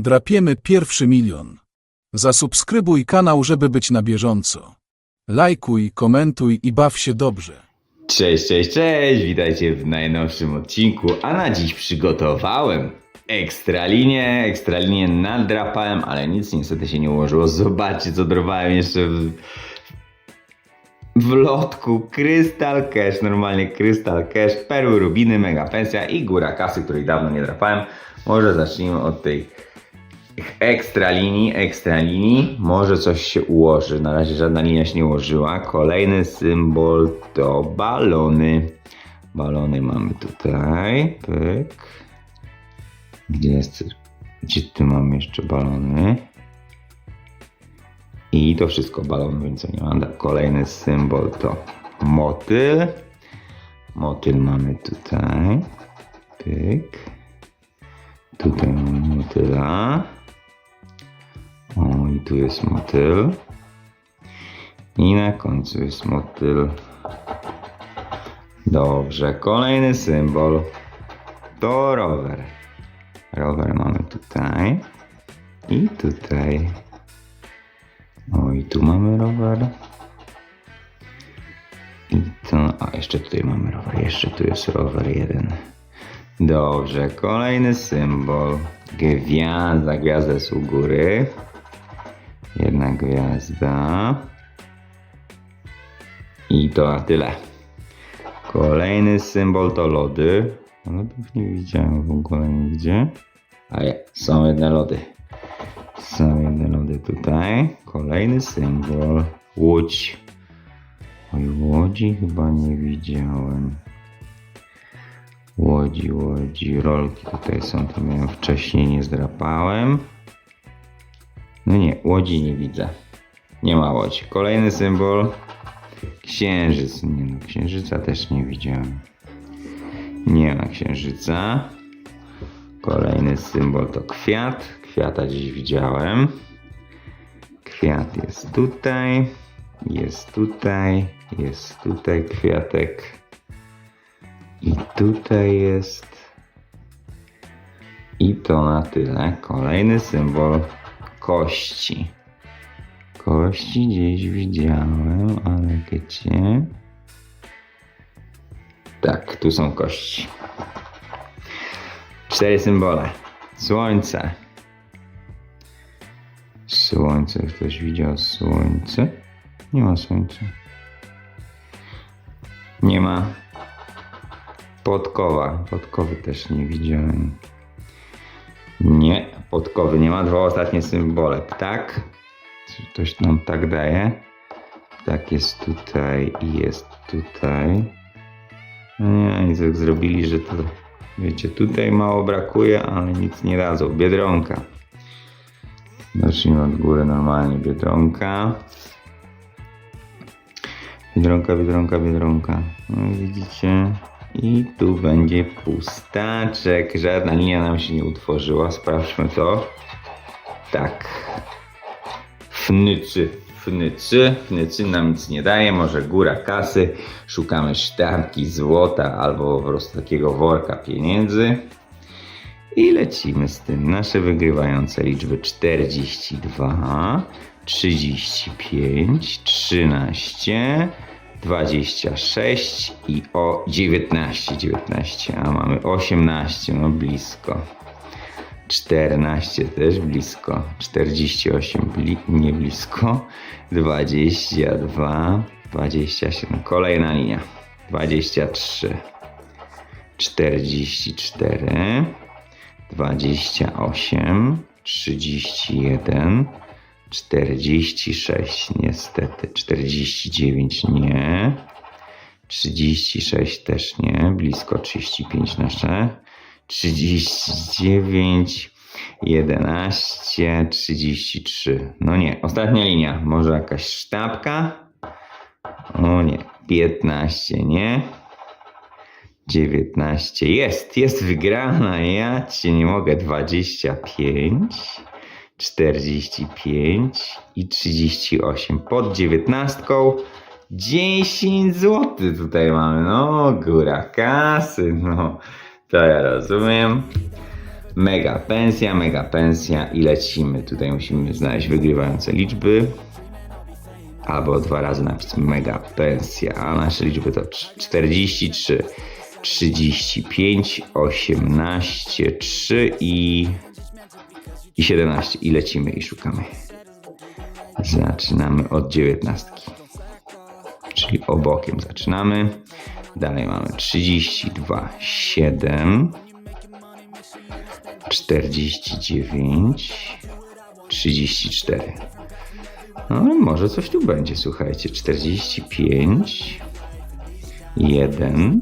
Drapiemy pierwszy milion. Zasubskrybuj kanał, żeby być na bieżąco. Lajkuj, komentuj i baw się dobrze. Cześć, cześć, cześć! Witajcie w najnowszym odcinku, a na dziś przygotowałem ekstralinię, ekstralinię nadrapałem, ale nic niestety się nie ułożyło. Zobaczcie, co drwałem jeszcze w, w lotku. Krystal Cash, normalnie Krystal Cash, perły, rubiny, mega pensja i góra kasy, której dawno nie drapałem. Może zacznijmy od tej ekstra linii, ekstra linii. Może coś się ułoży. Na razie żadna linia się nie ułożyła. Kolejny symbol to balony. Balony mamy tutaj. Pyk. Gdzie jest? Gdzie tu mamy jeszcze balony? I to wszystko balony, więc nie mam. Kolejny symbol to motyl. Motyl mamy tutaj. Pyk. Tutaj mamy motyla. Tu jest motyl. I na końcu jest motyl. Dobrze, kolejny symbol to rower. Rower mamy tutaj i tutaj. O, i tu mamy rower. I to, a jeszcze tutaj mamy rower, jeszcze tu jest rower jeden. Dobrze, kolejny symbol. Gwiazda, gwiazda jest u góry. Jedna gwiazda. I to tyle. Kolejny symbol to lody. Lodów nie widziałem w ogóle nigdzie. A je, są jedne lody. Są jedne lody tutaj. Kolejny symbol. Łódź. Oj, łodzi chyba nie widziałem. Łodzi, łodzi, rolki tutaj są, to miałem wcześniej, nie zdrapałem. No nie, łodzi nie widzę. Nie ma łodzi. Kolejny symbol. Księżyc. Nie no, księżyca też nie widziałem. Nie ma księżyca. Kolejny symbol to kwiat. Kwiata dziś widziałem. Kwiat jest tutaj. Jest tutaj. Jest tutaj kwiatek. I tutaj jest. I to na tyle. Kolejny symbol kości. Kości gdzieś widziałem, ale gdzie? Tak, tu są kości. Cztery symbole. Słońce. Słońce. Ktoś widział słońce? Nie ma słońca. Nie ma. Podkowa. Podkowy też nie widziałem. Nie, podkowy nie ma. Dwa ostatnie symbole. Ptak. Czy Ktoś nam tak daje. Ptak jest tutaj i jest tutaj. No nie, oni tak zrobili, że to wiecie, tutaj mało brakuje, ale nic nie dadzą. Biedronka. Zacznijmy od góry normalnie. Biedronka. Biedronka, biedronka, biedronka. No widzicie? I tu będzie pustaczek. Żadna linia nam się nie utworzyła. Sprawdźmy to. Tak. Fnycy. Fnycy. Fnycy nam nic nie daje. Może góra kasy. Szukamy sztabki złota albo po prostu takiego worka pieniędzy. I lecimy z tym. Nasze wygrywające liczby 42, 35, 13, 26 i o 19. 19, a mamy 18, no blisko. 14 też blisko. 48 bli, nie blisko. 22, 27. Kolejna linia. 23, 44. 28, 31, 46 niestety, 49 nie, 36 też nie, blisko 35 nasze, 39, 11, 33. No nie, ostatnia linia, może jakaś sztabka? O nie, 15 nie. 19. Jest, jest wygrana. Ja cię nie mogę. 25, 45 i 38. Pod 19. 10 zł tutaj mamy. No, góra kasy. No, to ja rozumiem. Mega pensja, mega pensja i lecimy. Tutaj musimy znaleźć wygrywające liczby. Albo dwa razy napis mega pensja. A nasze liczby to cz- 43, 35, 18, 3 i, i 17. I lecimy i szukamy. Zaczynamy od 19. Czyli obokiem zaczynamy. Dalej mamy 32, 7, 49, 34. No, może coś tu będzie, słuchajcie. 45, 1,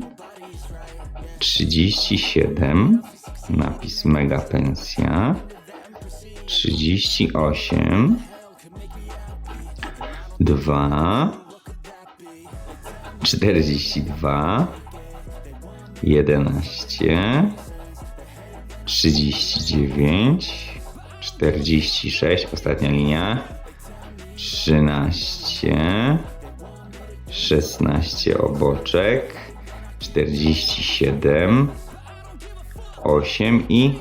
37, napis mega pensja, 38, 2, 42, 11, 39, 46, ostatnia linia, 13, 16 oboczek, 47, 8 i,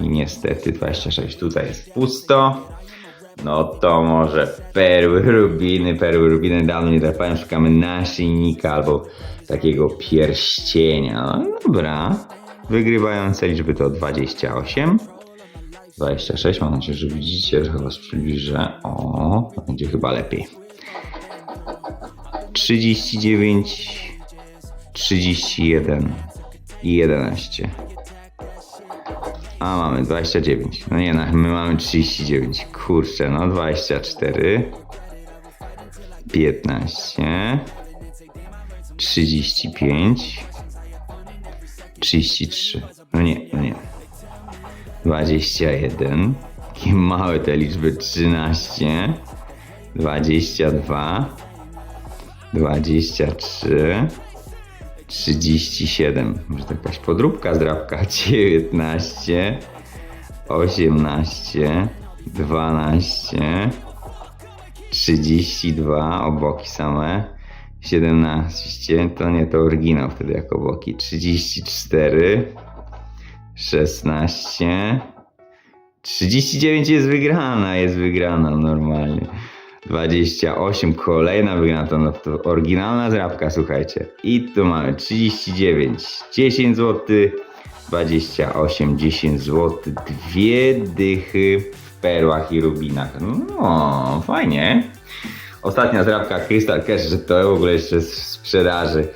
i niestety 26. Tutaj jest pusto. No to może perły, rubiny, perły, rubiny. Dawno nie drapałem, szukamy naszyjnika albo takiego pierścienia. No dobra. Wygrywające liczby to 28. 26, mam nadzieję, że widzicie, że was przybliżę. O, będzie chyba lepiej. 39, 31 i 11. A mamy 29. No nie, no, my mamy 39. Kurczę, no 24. 15. 35. 33. No nie, no nie. 21. Takie małe te liczby. 13. 22. 23. 37. Może to jakaś podróbka zdrabka. 19. 18. 12. 32. Oboki same. 17. To nie to oryginał wtedy jako boki. 34. 16. 39 jest wygrana, jest wygrana normalnie. 28, kolejna wygrana, to, no, to oryginalna zrabka, słuchajcie. I tu mamy 39, 10 zł, 28, 10 zł, dwie dychy w perłach i rubinach. No, fajnie. Ostatnia zrabka Crystal Cash, że to w ogóle jeszcze z sprzedaży.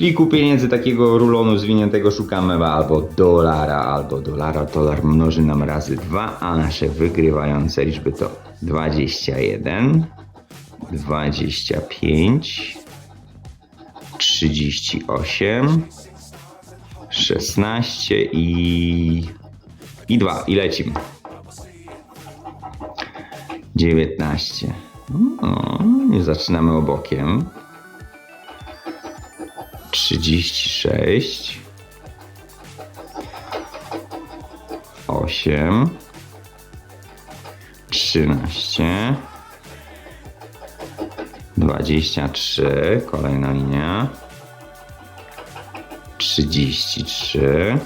Pliku pieniędzy takiego rulonu zwiniętego szukamy albo dolara, albo dolara. Dolar mnoży nam razy dwa, a nasze wygrywające liczby to 21, 25, 38, 16 i, i 2. I lecimy. 19. No, nie zaczynamy obokiem. 36 8 13 23 kolejna linia. 33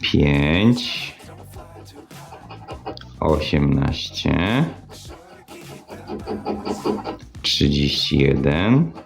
5 18 31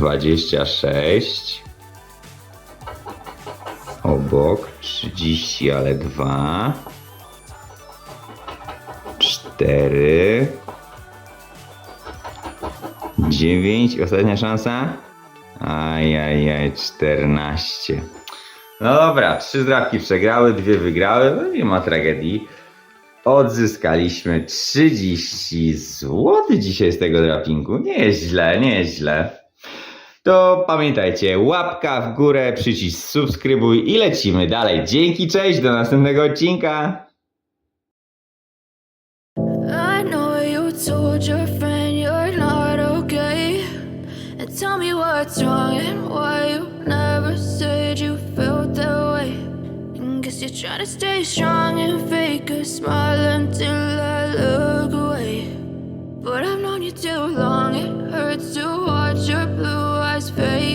26 obok 30, ale 2 4 9 ostatnia szansa? Ajajaj 14 no dobra, trzy zdrabki przegrały, dwie wygrały, no nie ma tragedii. Odzyskaliśmy 30 zł dzisiaj z tego drapingu. Nie jest. To pamiętajcie, łapka w górę, przycisk subskrybuj i lecimy dalej. Dzięki, cześć, do następnego odcinka. I know you told your friend you're not okay. And tell me what's wrong and why you never said you felt that way. Guess you're trying to stay strong and fake a smile until I look away. But I've known you too long, it hurts to watch